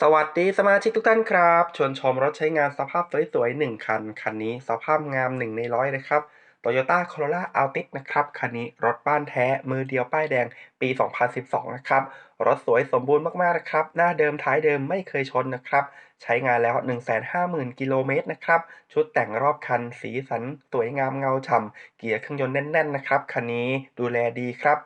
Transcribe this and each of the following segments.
สวัสดีสมาชิกทุกท่านครับ ชวนชมรถใช้งานสภาพสวยๆ 1 คัน คันนี้สภาพงาม 1 ในร้อยเลยครับ Toyota Corolla Altis นะครับ คันนี้รถบ้านแท้มือเดียวป้ายแดงปี 2012 นะครับ รถสวยสมบูรณ์มากๆ นะครับ หน้าเดิมท้ายเดิมไม่เคยชนนะครับ ใช้งานแล้ว 150,000 กิโลเมตรนะครับ ชุดแต่งรอบคันสีสันสวยงามเงาฉ่ำเกียร์เครื่องยนต์แน่นๆ นะครับ คันนี้ดูแลดีครับ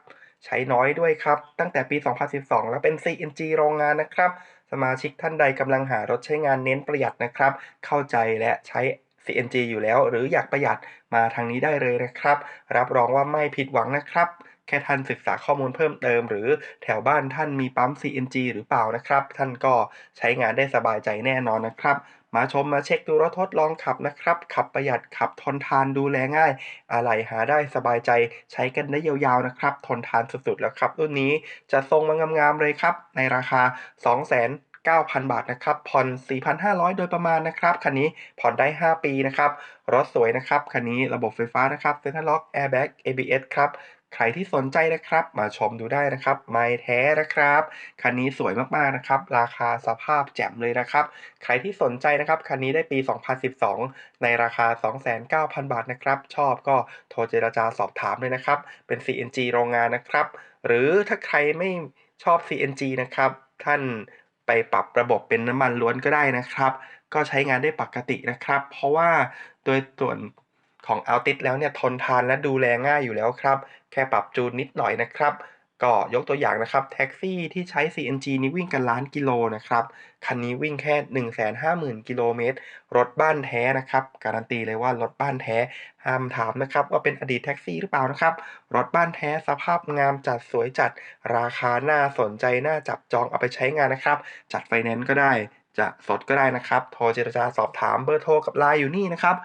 ใช้น้อยด้วยครับ ตั้งแต่ปี 2012 แล้วเป็น CNG โรงงานนะครับ สมาชิกท่านใดกำลังหารถใช้งานเน้นประหยัดนะครับ เข้าใจและใช้ CNG อยู่แล้ว หรืออยากประหยัดมาทางนี้ได้เลยนะครับ รับรองว่าไม่ผิดหวังนะครับแค่ท่านศึกษาข้อมูลเพิ่มเติม หรือแถวบ้านท่านมีปั๊ม CNG หรือเปล่านะครับ ท่านก็ใช้งานได้สบายใจแน่นอนนะครับ มาชมมาเช็คดูรถทดลองขับนะครับ ขับประหยัดขับทนทานดูแลง่าย อะไรหาได้สบายใจใช้กันได้ยาวๆนะครับ ทนทานสุดๆแล้วครับ รุ่นนี้จะทรงมางามๆเลยครับ ในราคา29,000 บาทนะครับ ผ่อน 4,500 โดยประมาณนะครับ คันนี้ผ่อนได้ 5 ปีนะครับ รถสวยนะครับ คันนี้ระบบไฟฟ้านะครับ Central Lock Airbag ABS ครับใครที่สนใจนะครับ มาชมดูได้นะครับ ไม่แท้นะครับ คันนี้สวยมากๆนะครับ ราคาสภาพแจ่มเลยนะครับ ใครที่สนใจนะครับ คันนี้ได้ปี 2012 ในราคา 29,000 บาทนะครับ ชอบก็โทรเจรจาสอบถามเลยนะครับ เป็น CNG โรงงานนะครับ หรือถ้าใครไม่ชอบ CNG นะครับ ท่านไปปรับระบบเป็นน้ำมันล้วนก็ได้นะครับ ก็ใช้งานได้ปกตินะครับ เพราะว่าโดยส่วน ของ Altis แล้วเนี่ยทนทานและดูแลง่ายอยู่แล้วครับ แค่ปรับจูนนิดหน่อยนะครับ ก็ยกตัวอย่างนะครับ แท็กซี่ที่ใช้ CNG นี่วิ่งกันล้านกิโลนะครับ คันนี้วิ่งแค่ 150,000 กิโลเมตร รถบ้านแท้นะครับ การันตีเลยว่ารถบ้านแท้ ห้ามถามนะครับ ว่าเป็นอดีตแท็กซี่หรือเปล่านะครับ รถบ้านแท้สภาพงามจัดสวยจัด ราคาน่าสนใจน่าจับจองเอาไปใช้งานนะครับ จัดไฟแนนซ์ก็ได้จะสดก็ได้นะครับ โทรเจรจาสอบถามเบอร์โทรกับไลน์อยู่นี่นะครับ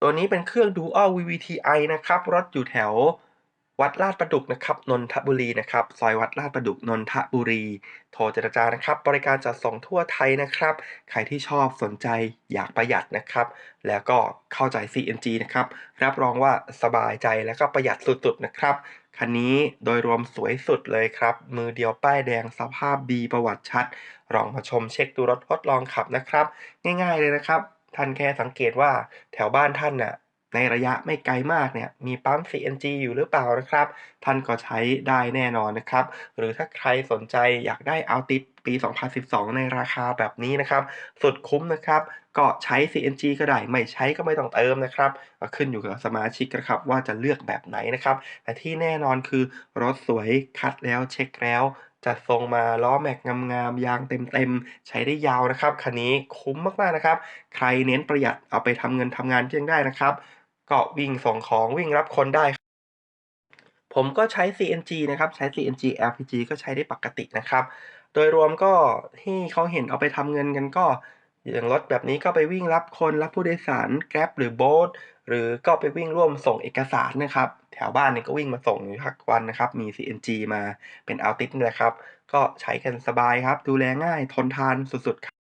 ตัวนี้เป็นเครื่อง Dual VVTi นะครับ รถอยู่แถววัดลาดประดุกนะครับ นนทบุรีนะครับ ซอยวัดลาดประดุก นนทบุรี โทรเจรจานะครับ บริการจัดส่งทั่วไทยนะครับ ใครที่ชอบสนใจอยากประหยัดนะครับ แล้วก็เข้าใจ CNG นะครับ รับรองว่าสบายใจแล้วก็ประหยัดสุดๆนะครับ คันนี้โดยรวมสวยสุดเลยครับ มือเดียวป้ายแดงสภาพดีประวัติชัดลองมาชมเช็คดูรถทดลองขับนะครับ ง่ายๆเลยนะครับ ท่านแค่สังเกตว่าแถวบ้านท่านน่ะในระยะไม่ไกลมากเนี่ยมีปั๊ม CNG อยู่หรือเปล่านะครับ ท่านก็ใช้ได้แน่นอนนะครับ หรือถ้าใครสนใจอยากได้ Altis ปี 2012 ในราคาแบบนี้นะครับ สุดคุ้มนะครับ ก็ใช้ CNG ก็ได้ ไม่ใช้ก็ไม่ต้องเติมนะครับขึ้นอยู่กับสมาชิกนะครับว่าจะเลือกแบบไหนนะครับ แต่ที่แน่นอนคือรถสวยคัดแล้วเช็คแล้ว จัดทรงมาล้อแม็กงามๆยางเต็มๆ ใช้ได้ยาวนะครับ คันนี้คุ้มมากๆนะครับ ใครเน้นประหยัดเอาไปทำเงินทำงานก็ยังได้นะครับ ก็วิ่งส่งของวิ่งรับคนได้ ผมก็ใช้ CNG นะครับ ใช้ CNG LPG ก็ใช้ได้ปกตินะครับ โดยรวมก็ที่เขาเห็นเอาไปทำเงินกันก็ อย่างรถแบบนี้ก็ไปวิ่งรับคนรับผู้โดยสารแกร็บหรือโบ๊ทหรือก็ไปวิ่งร่วมส่งเอกสารนะครับ แถวบ้านเนี่ยก็วิ่งมาส่งอยู่ทุกวันนะครับ มี CNG มาเป็น Altis นี่แหละครับ ก็ใช้กันสบายครับ ดูแลง่ายทนทานสุดๆครับ